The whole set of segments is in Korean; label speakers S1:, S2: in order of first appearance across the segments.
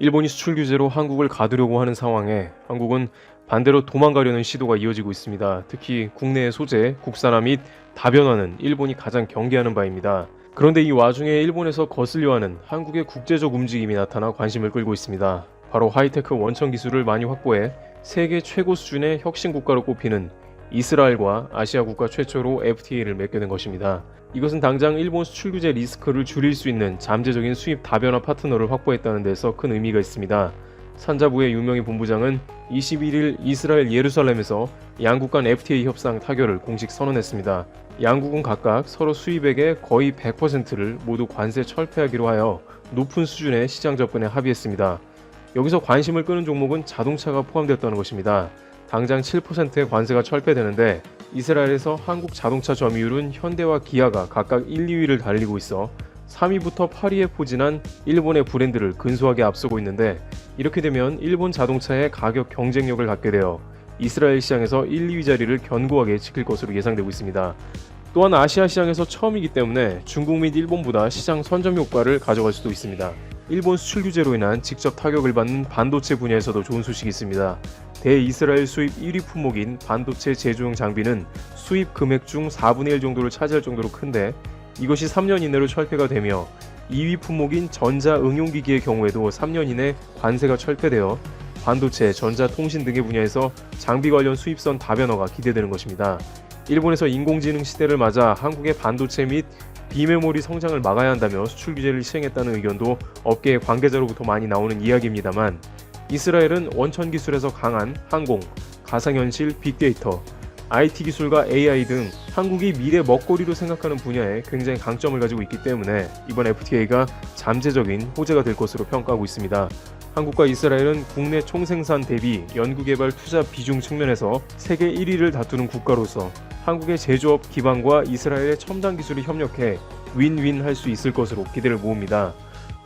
S1: 일본이 수출 규제로 한국을 가두려고 하는 상황에 한국은 반대로 도망가려는 시도가 이어지고 있습니다. 특히 국내의 소재, 국산화 및 다변화는 일본이 가장 경계하는 바입니다. 그런데 이 와중에 일본에서 거슬려 하는 한국의 국제적 움직임이 나타나 관심을 끌고 있습니다. 바로 하이테크 원천 기술을 많이 확보해 세계 최고 수준의 혁신 국가로 꼽히는 이스라엘과 아시아 국가 최초로 FTA를 맺게 된 것입니다. 이것은 당장 일본 수출 규제 리스크를 줄일 수 있는 잠재적인 수입 다변화 파트너를 확보했다는 데서 큰 의미가 있습니다. 산자부의 유명희 본부장은 21일 이스라엘 예루살렘에서 양국 간 FTA 협상 타결을 공식 선언했습니다. 양국은 각각 서로 수입액의 거의 100%를 모두 관세 철폐하기로 하여 높은 수준의 시장 접근에 합의했습니다. 여기서 관심을 끄는 종목은 자동차가 포함되었다는 것입니다. 당장 7%의 관세가 철폐되는데 이스라엘에서 한국 자동차 점유율은 현대와 기아가 각각 1, 2위를 달리고 있어 3위부터 8위에 포진한 일본의 브랜드를 근소하게 앞서고 있는데 이렇게 되면 일본 자동차의 가격 경쟁력을 갖게 되어 이스라엘 시장에서 1, 2위 자리를 견고하게 지킬 것으로 예상되고 있습니다. 또한 아시아 시장에서 처음이기 때문에 중국 및 일본보다 시장 선점 효과를 가져갈 수도 있습니다. 일본 수출 규제로 인한 직접 타격을 받는 반도체 분야에서도 좋은 소식이 있습니다. 대이스라엘 수입 1위 품목인 반도체 제조용 장비는 수입 금액 중 4분의 1 정도를 차지할 정도로 큰데 이것이 3년 이내로 철폐가 되며 2위 품목인 전자 응용기기의 경우에도 3년 이내 관세가 철폐되어 반도체, 전자 통신 등의 분야에서 장비 관련 수입선 다변화가 기대되는 것입니다. 일본에서 인공지능 시대를 맞아 한국의 반도체 및 비메모리 성장을 막아야 한다며 수출 규제를 시행했다는 의견도 업계의 관계자로부터 많이 나오는 이야기입니다만 이스라엘은 원천 기술에서 강한 항공, 가상현실, 빅데이터, IT 기술과 AI 등 한국이 미래 먹거리로 생각하는 분야에 굉장히 강점을 가지고 있기 때문에 이번 FTA가 잠재적인 호재가 될 것으로 평가하고 있습니다. 한국과 이스라엘은 국내 총생산 대비 연구개발 투자 비중 측면에서 세계 1위를 다투는 국가로서 한국의 제조업 기반과 이스라엘의 첨단 기술이 협력해 윈윈 할 수 있을 것으로 기대를 모읍니다.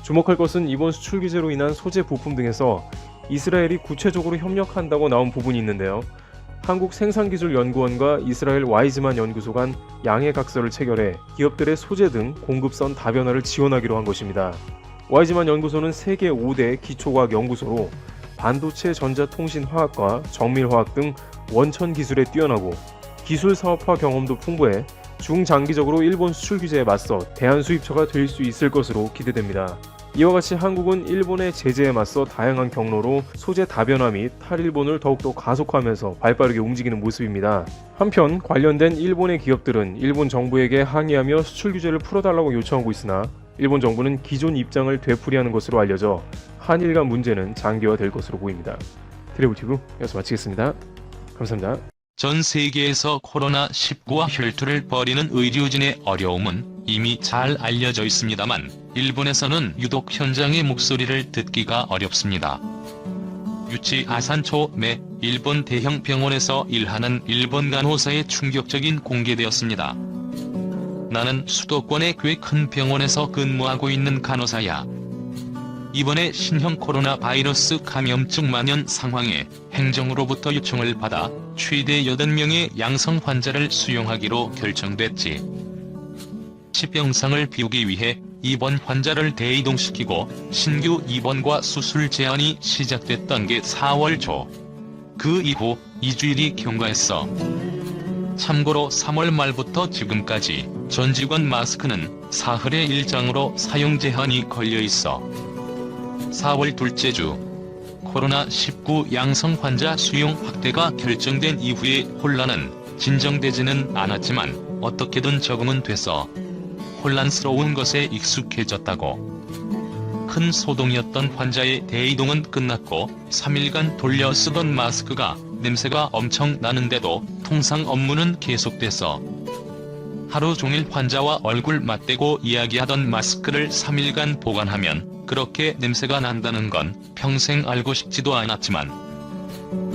S1: 주목할 것은 이번 수출 규제로 인한 소재 부품 등에서 이스라엘이 구체적으로 협력한다고 나온 부분이 있는데요. 한국 생산기술연구원과 이스라엘 와이즈만 연구소 간 양해각서를 체결해 기업들의 소재 등 공급선 다변화를 지원하기로 한 것입니다. 와이즈만 연구소는 세계 5대 기초과학 연구소로 반도체 전자통신화학과 정밀화학 등 원천 기술에 뛰어나고 기술 사업화 경험도 풍부해 중장기적으로 일본 수출 규제에 맞서 대한 수입처가 될 수 있을 것으로 기대됩니다. 이와 같이 한국은 일본의 제재에 맞서 다양한 경로로 소재 다변화 및 탈일본을 더욱더 가속화하면서 발빠르게 움직이는 모습입니다. 한편 관련된 일본의 기업들은 일본 정부에게 항의하며 수출 규제를 풀어달라고 요청하고 있으나 일본 정부는 기존 입장을 되풀이하는 것으로 알려져 한일 간 문제는 장기화될 것으로 보입니다. 트래블티브 여기서 마치겠습니다. 감사합니다.
S2: 전 세계에서 코로나19와 혈투를 벌이는 의료진의 어려움은 이미 잘 알려져 있습니다만 일본에서는 유독 현장의 목소리를 듣기가 어렵습니다. 유치 아산초 내 일본 대형 병원에서 일하는 일본 간호사의 충격적인 공개되었습니다. 나는 수도권의 꽤 큰 병원에서 근무하고 있는 간호사야. 이번에 신형 코로나 바이러스 감염증 만연 상황에 행정으로부터 요청을 받아 최대 8명의 양성 환자를 수용하기로 결정됐지. 치병상을 비우기 위해 입원 환자를 대이동시키고 신규 입원과 수술 제한이 시작됐던 게 4월 초. 그 이후 2주일이 경과했어. 참고로 3월 말부터 지금까지 전 직원 마스크는 사흘의 일장으로 사용 제한이 걸려 있어. 4월 둘째 주 코로나19 양성 환자 수용 확대가 결정된 이후의 혼란은 진정되지는 않았지만 어떻게든 적응은 돼서 혼란스러운 것에 익숙해졌다고. 큰 소동이었던 환자의 대이동은 끝났고 3일간 돌려 쓰던 마스크가 냄새가 엄청 나는데도 통상 업무는 계속돼서 하루 종일 환자와 얼굴 맞대고 이야기하던 마스크를 3일간 보관하면 그렇게 냄새가 난다는 건 평생 알고 싶지도 않았지만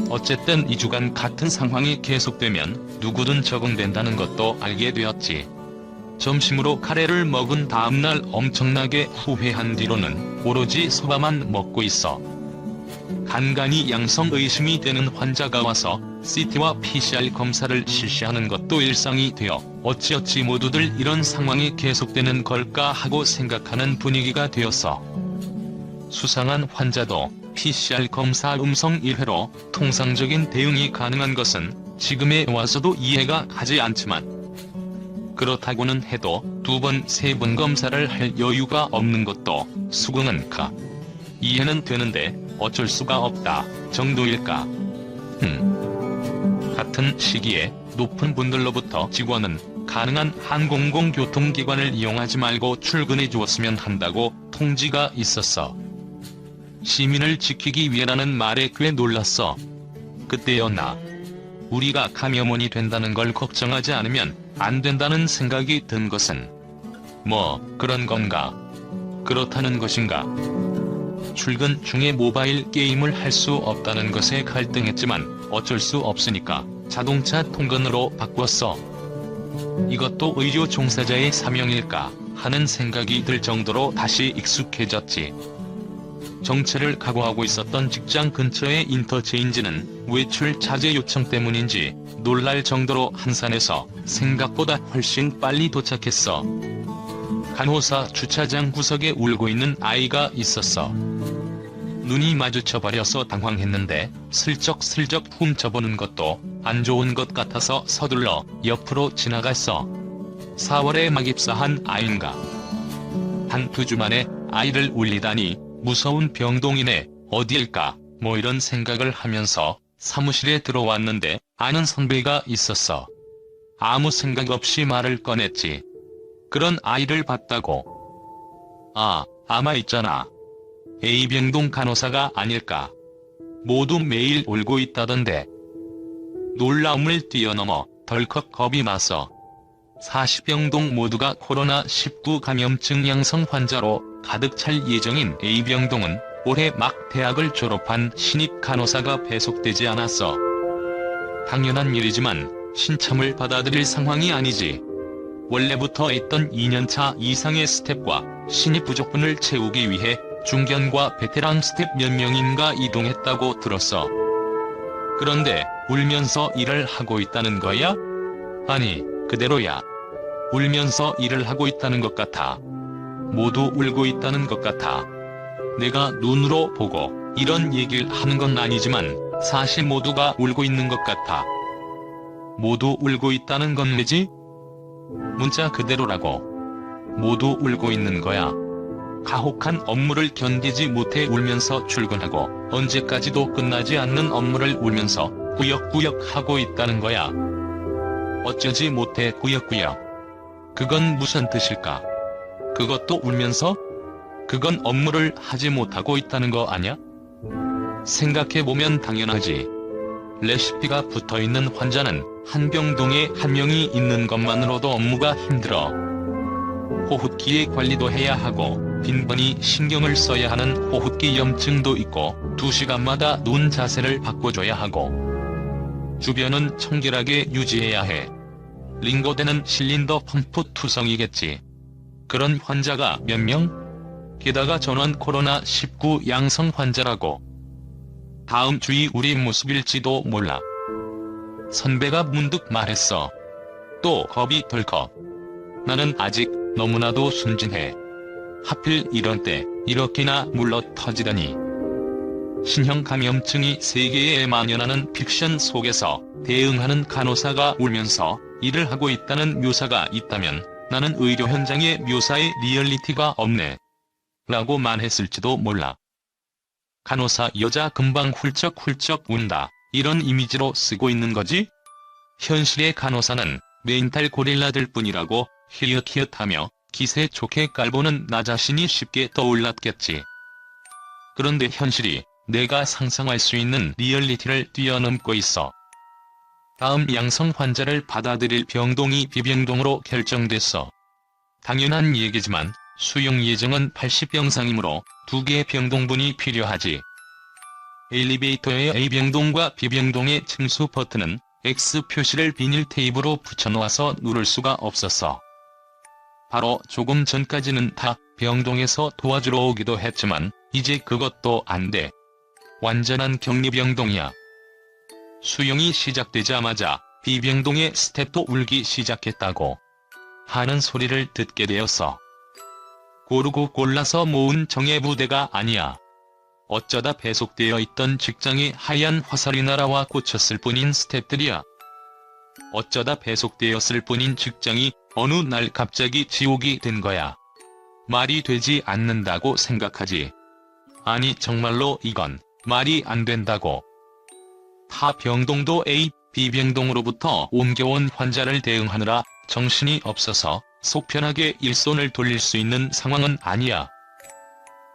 S2: 어쨌든 2주간 같은 상황이 계속되면 누구든 적응된다는 것도 알게 되었지. 점심으로 카레를 먹은 다음날 엄청나게 후회한 뒤로는 오로지 소바만 먹고 있어. 간간히 양성 의심이 되는 환자가 와서 CT와 PCR 검사를 실시하는 것도 일상이 되어 어찌어찌 모두들 이런 상황이 계속되는 걸까 하고 생각하는 분위기가 되었어. 수상한 환자도 PCR 검사 음성 1회로 통상적인 대응이 가능한 것은 지금에 와서도 이해가 가지 않지만 그렇다고는 해도 두 번, 세 번 검사를 할 여유가 없는 것도 수긍은 가. 이해는 되는데 어쩔 수가 없다 정도일까. 음. 같은 시기에 높은 분들로부터 직원은 가능한 항공공교통기관을 이용하지 말고 출근해 주었으면 한다고 통지가 있었어. 시민을 지키기 위해라는 말에 꽤 놀랐어. 그때였나. 우리가 감염원이 된다는 걸 걱정하지 않으면 안 된다는 생각이 든 것은 뭐 그런 건가? 그렇다는 것인가? 출근 중에 모바일 게임을 할 수 없다는 것에 갈등했지만 어쩔 수 없으니까 자동차 통근으로 바꿨어. 이것도 의료 종사자의 사명일까 하는 생각이 들 정도로 다시 익숙해졌지. 정체를 각오하고 있었던 직장 근처의 인터체인지는 외출 자제 요청 때문인지 놀랄 정도로 한산해서 생각보다 훨씬 빨리 도착했어. 간호사 주차장 구석에 울고 있는 아이가 있었어. 눈이 마주쳐 버려서 당황했는데 슬쩍슬쩍 훔쳐보는 것도 안 좋은 것 같아서 서둘러 옆으로 지나갔어. 4월에 막 입사한 아인가. 한두주 만에 아이를 울리다니 무서운 병동이네 어디일까 뭐 이런 생각을 하면서 사무실에 들어왔는데 아는 선배가 있었어. 아무 생각 없이 말을 꺼냈지. 그런 아이를 봤다고. 아, 아마 있잖아. A병동 간호사가 아닐까. 모두 매일 울고 있다던데. 놀라움을 뛰어넘어 덜컥 겁이 나서 40병동 모두가 코로나19 감염증 양성 환자로 가득 찰 예정인 A병동은 올해 막 대학을 졸업한 신입 간호사가 배속되지 않았어. 당연한 일이지만 신참을 받아들일 상황이 아니지. 원래부터 있던 2년차 이상의 스텝과 신입 부족분을 채우기 위해 중견과 베테랑 스텝 몇 명인가 이동했다고 들었어. 그런데 울면서 일을 하고 있다는 거야? 아니, 그대로야. 울면서 일을 하고 있다는 것 같아. 모두 울고 있다는 것 같아. 내가 눈으로 보고 이런 얘기를 하는 건 아니지만 사실 모두가 울고 있는 것 같아. 모두 울고 있다는 건 왜지? 문자 그대로라고. 모두 울고 있는 거야. 가혹한 업무를 견디지 못해 울면서 출근하고 언제까지도 끝나지 않는 업무를 울면서 꾸역꾸역 하고 있다는 거야. 어쩌지 못해 꾸역꾸역. 그건 무슨 뜻일까? 그것도 울면서? 그건 업무를 하지 못하고 있다는 거 아냐? 생각해보면 당연하지. 레시피가 붙어있는 환자는 한 병동에 한 명이 있는 것만으로도 업무가 힘들어. 호흡기의 관리도 해야 하고 빈번히 신경을 써야 하는 호흡기 염증도 있고 2시간마다 눈 자세를 바꿔줘야 하고 주변은 청결하게 유지해야 해. 링거대는 실린더 펌프 투성이겠지. 그런 환자가 몇 명? 게다가 전원 코로나19 양성 환자라고. 다음 주이 우리 모습일지도 몰라. 선배가 문득 말했어. 또 겁이 덜컥. 나는 아직 너무나도 순진해. 하필 이런 때 이렇게나 물러 터지다니. 신형 감염증이 세계에 만연하는 픽션 속에서 대응하는 간호사가 울면서 일을 하고 있다는 묘사가 있다면 나는 의료 현장의 묘사에 리얼리티가 없네. 라고 말했을지도 몰라. 간호사 여자 금방 훌쩍훌쩍 운다. 이런 이미지로 쓰고 있는 거지? 현실의 간호사는 멘탈 고릴라들 뿐이라고 히읗히읗하며 기세 좋게 깔보는 나 자신이 쉽게 떠올랐겠지. 그런데 현실이 내가 상상할 수 있는 리얼리티를 뛰어넘고 있어. 다음 양성 환자를 받아들일 병동이 비병동으로 결정됐어. 당연한 얘기지만 수용 예정은 80병상이므로 두 개의 병동분이 필요하지. 엘리베이터의 A병동과 B병동의 층수 버튼은 X 표시를 비닐 테이프로 붙여놓아서 누를 수가 없었어. 바로 조금 전까지는 다 병동에서 도와주러 오기도 했지만 이제 그것도 안 돼. 완전한 격리병동이야. 수용이 시작되자마자 B병동의 스텝도 울기 시작했다고 하는 소리를 듣게 되었어. 고르고 골라서 모은 정예 부대가 아니야. 어쩌다 배속되어 있던 직장이 하얀 화살이 날아와 꽂혔을 뿐인 스탭들이야. 어쩌다 배속되었을 뿐인 직장이 어느 날 갑자기 지옥이 된 거야. 말이 되지 않는다고 생각하지. 아니 정말로 이건 말이 안 된다고. 타 병동도 A, B 병동으로부터 옮겨온 환자를 대응하느라 정신이 없어서 속 편하게 일손을 돌릴 수 있는 상황은 아니야.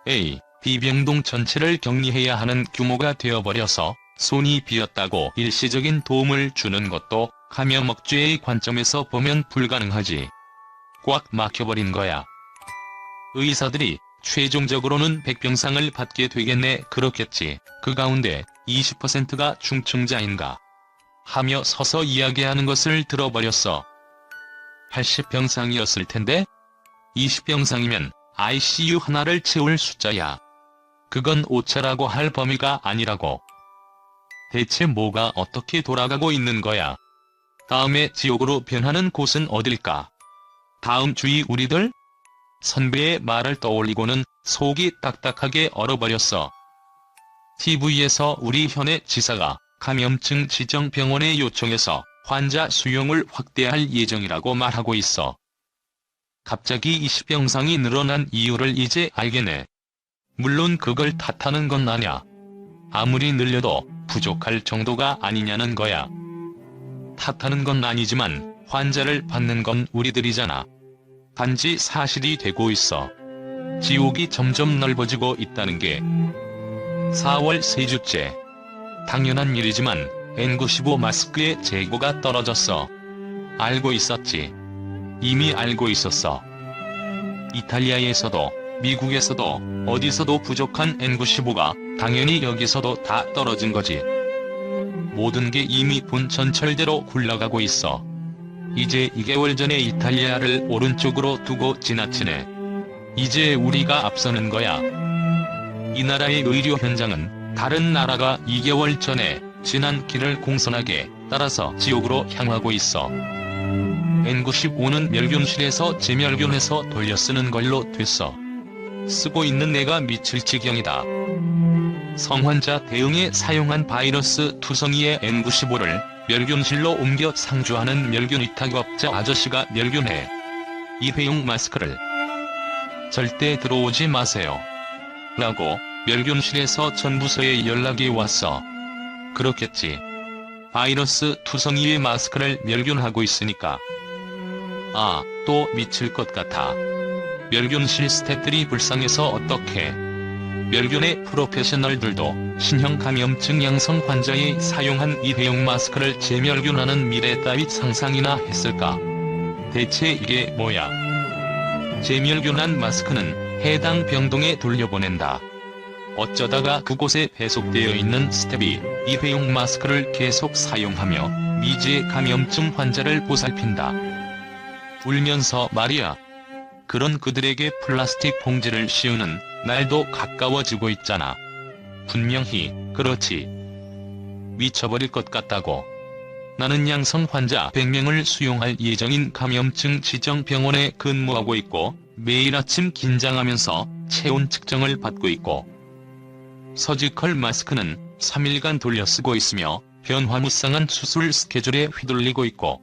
S2: A, B 병동 전체를 격리해야 하는 규모가 되어버려서 손이 비었다고 일시적인 도움을 주는 것도 감염 억제의 관점에서 보면 불가능하지. 꽉 막혀버린 거야. 의사들이 최종적으로는 백병상을 받게 되겠네 그렇겠지. 그 가운데 20%가 중증자인가. 하며 서서 이야기하는 것을 들어버렸어. 80병상이었을 텐데? 20병상이면 ICU 하나를 채울 숫자야. 그건 오차라고 할 범위가 아니라고. 대체 뭐가 어떻게 돌아가고 있는 거야? 다음에 지옥으로 변하는 곳은 어딜까? 다음 주의 우리들? 선배의 말을 떠올리고는 속이 딱딱하게 얼어버렸어. TV에서 우리 현의 지사가 감염증 지정병원에 요청해서 환자 수용을 확대할 예정이라고 말하고 있어. 갑자기 20병상이 늘어난 이유를 이제 알겠네. 물론 그걸 탓하는 건 아냐. 아무리 늘려도 부족할 정도가 아니냐는 거야. 탓하는 건 아니지만 환자를 받는 건 우리들이잖아. 단지 사실이 되고 있어. 지옥이 점점 넓어지고 있다는 게 4월 3주째. 당연한 일이지만 N95 마스크의 재고가 떨어졌어. 알고 있었지. 이미 알고 있었어. 이탈리아에서도 미국에서도 어디서도 부족한 N95가 당연히 여기서도 다 떨어진 거지. 모든 게 이미 본 전철대로 굴러가고 있어. 이제 2개월 전에 이탈리아를 오른쪽으로 두고 지나치네. 이제 우리가 앞서는 거야. 이 나라의 의료 현장은 다른 나라가 2개월 전에 지난 길을 공손하게 따라서 지옥으로 향하고 있어. N95는 멸균실에서 재멸균해서 돌려 쓰는 걸로 됐어. 쓰고 있는 내가 미칠 지경이다. 성환자 대응에 사용한 바이러스 투성이의 N95를 멸균실로 옮겨 상주하는 멸균 위탁업자 아저씨가 멸균해. 일회용 마스크를 절대 들어오지 마세요. 라고 멸균실에서 전 부서에 연락이 왔어. 그렇겠지. 바이러스 투성이의 마스크를 멸균하고 있으니까. 아, 또 미칠 것 같아. 멸균실 스태프들이 불쌍해서 어떡해. 멸균의 프로페셔널들도 신형 감염증 양성 환자에 사용한 일회용 마스크를 재멸균하는 미래 따위 상상이나 했을까? 대체 이게 뭐야? 재멸균한 마스크는 해당 병동에 돌려보낸다. 어쩌다가 그곳에 배속되어 있는 스텝이 일회용 마스크를 계속 사용하며 미제 감염증 환자를 보살핀다. 울면서 말이야. 그런 그들에게 플라스틱 봉지를 씌우는 날도 가까워지고 있잖아. 분명히 그렇지. 미쳐버릴 것 같다고. 나는 양성 환자 100명을 수용할 예정인 감염증 지정 병원에 근무하고 있고 매일 아침 긴장하면서 체온 측정을 받고 있고 서지컬 마스크는 3일간 돌려 쓰고 있으며 변화무쌍한 수술 스케줄에 휘둘리고 있고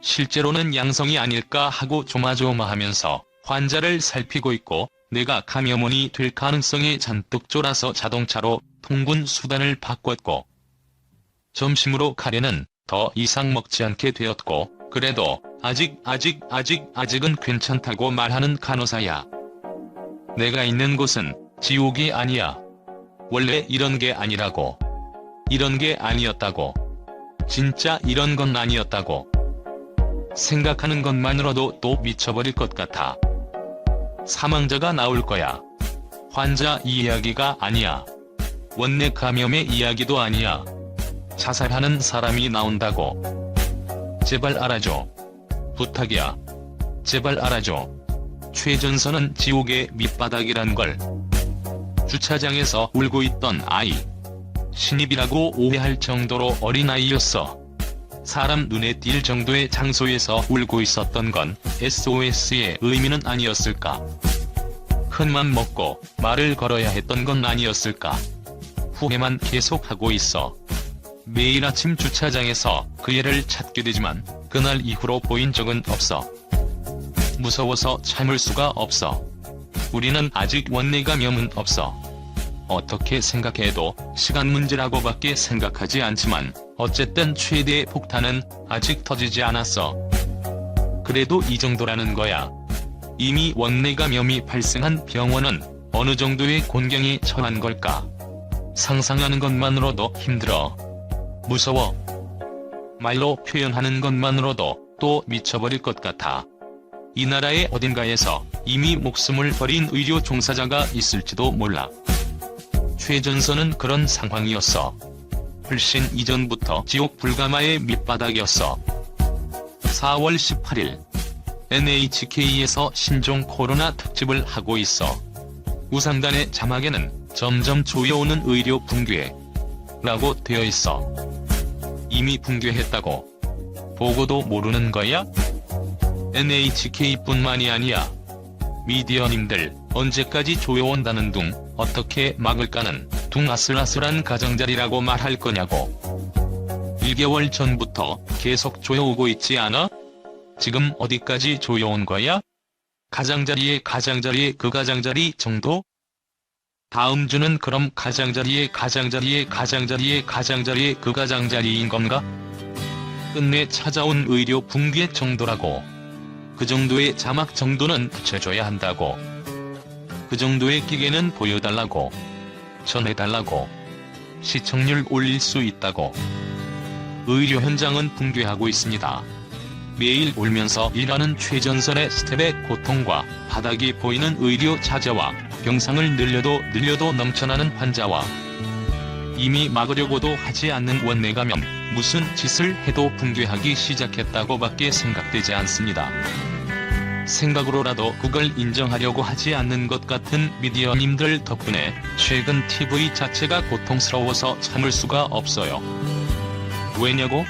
S2: 실제로는 양성이 아닐까 하고 조마조마하면서 환자를 살피고 있고 내가 감염원이 될 가능성이 잔뜩 쫄아서 자동차로 통근 수단을 바꿨고 점심으로 카레는 더 이상 먹지 않게 되었고 그래도 아직 아직 아직 아직은 괜찮다고 말하는 간호사야. 내가 있는 곳은 지옥이 아니야. 원래 이런 게 아니라고. 이런 게 아니었다고. 진짜 이런 건 아니었다고. 생각하는 것만으로도 또 미쳐버릴 것 같아. 사망자가 나올 거야. 환자 이야기가 아니야. 원내 감염의 이야기도 아니야. 자살하는 사람이 나온다고. 제발 알아줘. 부탁이야. 제발 알아줘. 최전선은 지옥의 밑바닥이란 걸. 주차장에서 울고 있던 아이. 신입이라고 오해할 정도로 어린아이였어. 사람 눈에 띌 정도의 장소에서 울고 있었던 건 SOS의 의미는 아니었을까. 큰맘 먹고 말을 걸어야 했던 건 아니었을까. 후회만 계속하고 있어. 매일 아침 주차장에서 그 애를 찾게 되지만 그날 이후로 보인 적은 없어. 무서워서 참을 수가 없어. 우리는 아직 원내 감염은 없어. 어떻게 생각해도 시간 문제라고밖에 생각하지 않지만 어쨌든 최대의 폭탄은 아직 터지지 않았어. 그래도 이 정도라는 거야. 이미 원내 감염이 발생한 병원은 어느 정도의 곤경에 처한 걸까? 상상하는 것만으로도 힘들어. 무서워. 말로 표현하는 것만으로도 또 미쳐버릴 것 같아. 이 나라의 어딘가에서 이미 목숨을 버린 의료 종사자가 있을지도 몰라. 최전선은 그런 상황이었어. 훨씬 이전부터 지옥 불가마의 밑바닥이었어. 4월 18일 NHK에서 신종 코로나 특집을 하고 있어. 우상단의 자막에는 점점 조여오는 의료 붕괴 라고 되어 있어. 이미 붕괴했다고. 보고도 모르는 거야? NHK뿐만이 아니야. 미디어님들 언제까지 조여온다는 둥 어떻게 막을까는 둥 아슬아슬한 가장자리라고 말할 거냐고. 1개월 전부터 계속 조여오고 있지 않아? 지금 어디까지 조여온 거야? 가장자리에 가장자리에 그 가장자리 정도? 다음 주는 그럼 가장자리에 가장자리에 가장자리에 가장자리에 그 가장자리인 건가? 끝내 찾아온 의료 붕괴 정도라고. 그 정도의 자막 정도는 붙여줘야 한다고. 그 정도의 기계는 보여달라고. 전해달라고. 시청률 올릴 수 있다고. 의료 현장은 붕괴하고 있습니다. 매일 울면서 일하는 최전선의 스텝의 고통과 바닥이 보이는 의료 자재와 병상을 늘려도 늘려도 넘쳐나는 환자와 이미 막으려고도 하지 않는 원내 감염 무슨 짓을 해도 붕괴하기 시작했다고밖에 생각되지 않습니다. 생각으로라도 그걸 인정하려고 하지 않는 것 같은 미디어님들 덕분에 최근 TV 자체가 고통스러워서 참을 수가 없어요. 왜냐고?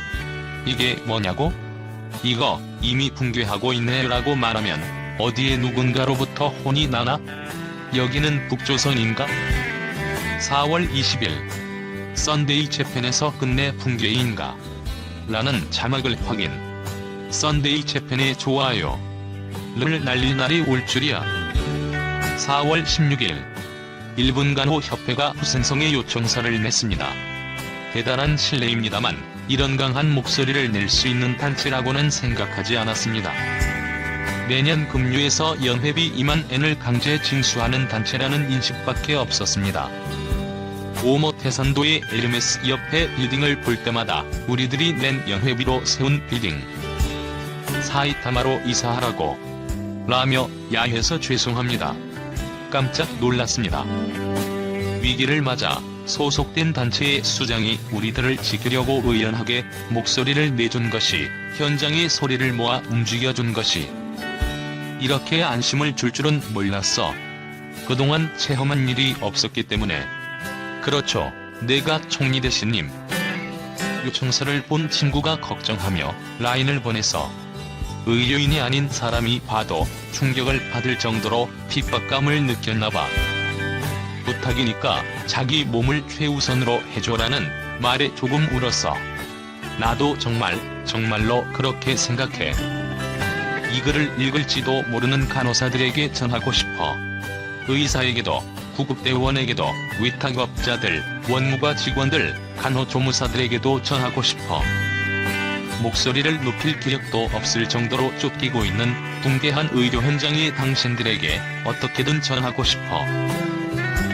S2: 이게 뭐냐고? 이거 이미 붕괴하고 있네 라고 말하면 어디에 누군가로부터 혼이 나나? 여기는 북조선인가? 4월 20일 썬데이 재팬에서 끝내 붕괴인가? 라는 자막을 확인. 썬데이 재팬에 좋아요. 를 날릴 날이 올 줄이야. 4월 16일 일본 간호 협회가 후생성의 요청서를 냈습니다. 대단한 신뢰입니다만 이런 강한 목소리를 낼 수 있는 단체라고는 생각하지 않았습니다. 매년 금류에서 연회비 2만 엔을 강제 징수하는 단체라는 인식밖에 없었습니다. 오모 태산도의 에르메스 옆에 빌딩을 볼 때마다 우리들이 낸 연회비로 세운 빌딩 사이타마로 이사하라고 라며 야해서 죄송합니다. 깜짝 놀랐습니다. 위기를 맞아 소속된 단체의 수장이 우리들을 지키려고 의연하게 목소리를 내준 것이 현장의 소리를 모아 움직여준 것이 이렇게 안심을 줄 줄은 몰랐어. 그동안 체험한 일이 없었기 때문에 그렇죠. 내가 총리 대신님 요청서를 본 친구가 걱정하며 라인을 보내서 의료인이 아닌 사람이 봐도 충격을 받을 정도로 핍박감을 느꼈나봐. 부탁이니까 자기 몸을 최우선으로 해줘라는 말에 조금 울었어. 나도 정말, 정말로 그렇게 생각해. 이 글을 읽을지도 모르는 간호사들에게 전하고 싶어. 의사에게도, 구급대원에게도, 위탁업자들, 원무과 직원들, 간호조무사들에게도 전하고 싶어. 목소리를 높일 기력도 없을 정도로 쫓기고 있는 붕괴한 의료 현장의 당신들에게 어떻게든 전하고 싶어.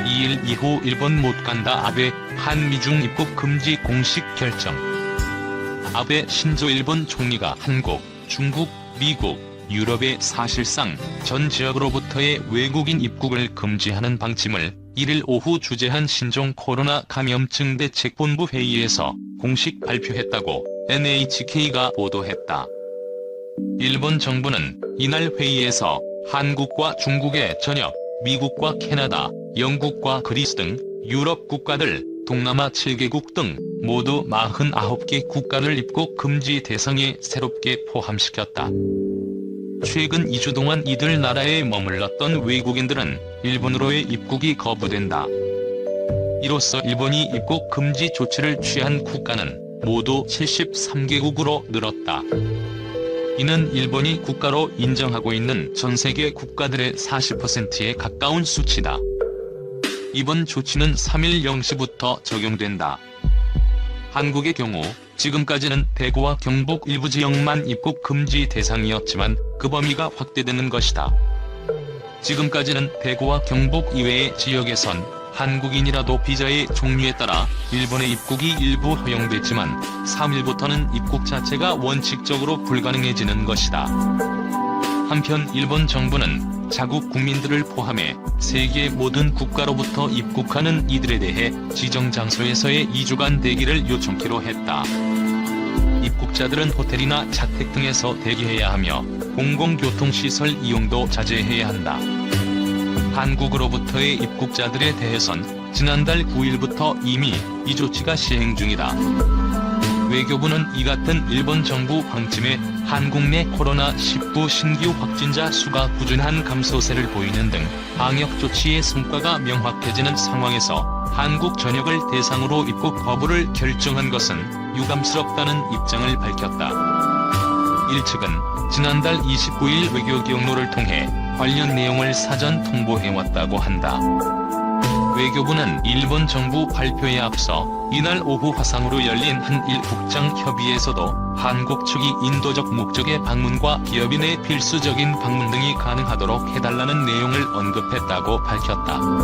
S2: 2일 이후 일본 못 간다 아베 한미중 입국 금지 공식 결정. 아베 신조 일본 총리가 한국, 중국, 미국, 유럽의 사실상 전 지역으로부터의 외국인 입국을 금지하는 방침을 1일 오후 주재한 신종 코로나 감염증 대책본부 회의에서 공식 발표했다고 NHK가 보도했다. 일본 정부는 이날 회의에서 한국과 중국의 전역, 미국과 캐나다, 영국과 그리스 등 유럽 국가들, 동남아 7개국 등 모두 49개 국가를 입국 금지 대상에 새롭게 포함시켰다. 최근 2주 동안 이들 나라에 머물렀던 외국인들은 일본으로의 입국이 거부된다. 이로써 일본이 입국 금지 조치를 취한 국가는 모두 73개국으로 늘었다. 이는 일본이 국가로 인정하고 있는 전 세계 국가들의 40%에 가까운 수치다. 이번 조치는 3일 0시부터 적용된다. 한국의 경우 지금까지는 대구와 경북 일부 지역만 입국 금지 대상이었지만 그 범위가 확대되는 것이다. 지금까지는 대구와 경북 이외의 지역에선 한국인이라도 비자의 종류에 따라 일본의 입국이 일부 허용됐지만 3일부터는 입국 자체가 원칙적으로 불가능해지는 것이다. 한편 일본 정부는 자국 국민들을 포함해 세계 모든 국가로부터 입국하는 이들에 대해 지정 장소에서의 2주간 대기를 요청키로 했다. 입국자들은 호텔이나 자택 등에서 대기해야 하며 공공교통시설 이용도 자제해야 한다. 한국으로부터의 입국자들에 대해선 지난달 9일부터 이미 이 조치가 시행 중이다. 외교부는 이 같은 일본 정부 방침에 한국 내 코로나19 신규 확진자 수가 꾸준한 감소세를 보이는 등 방역 조치의 성과가 명확해지는 상황에서 한국 전역을 대상으로 입국 거부를 결정한 것은 유감스럽다는 입장을 밝혔다. 일측은 지난달 29일 외교 경로를 통해 관련 내용을 사전 통보해왔다고 한다. 외교부는 일본 정부 발표에 앞서 이날 오후 화상으로 열린 한일 국장 협의에서도 한국 측이 인도적 목적의 방문과 기업인의 필수적인 방문 등이 가능하도록 해달라는 내용을 언급했다고 밝혔다.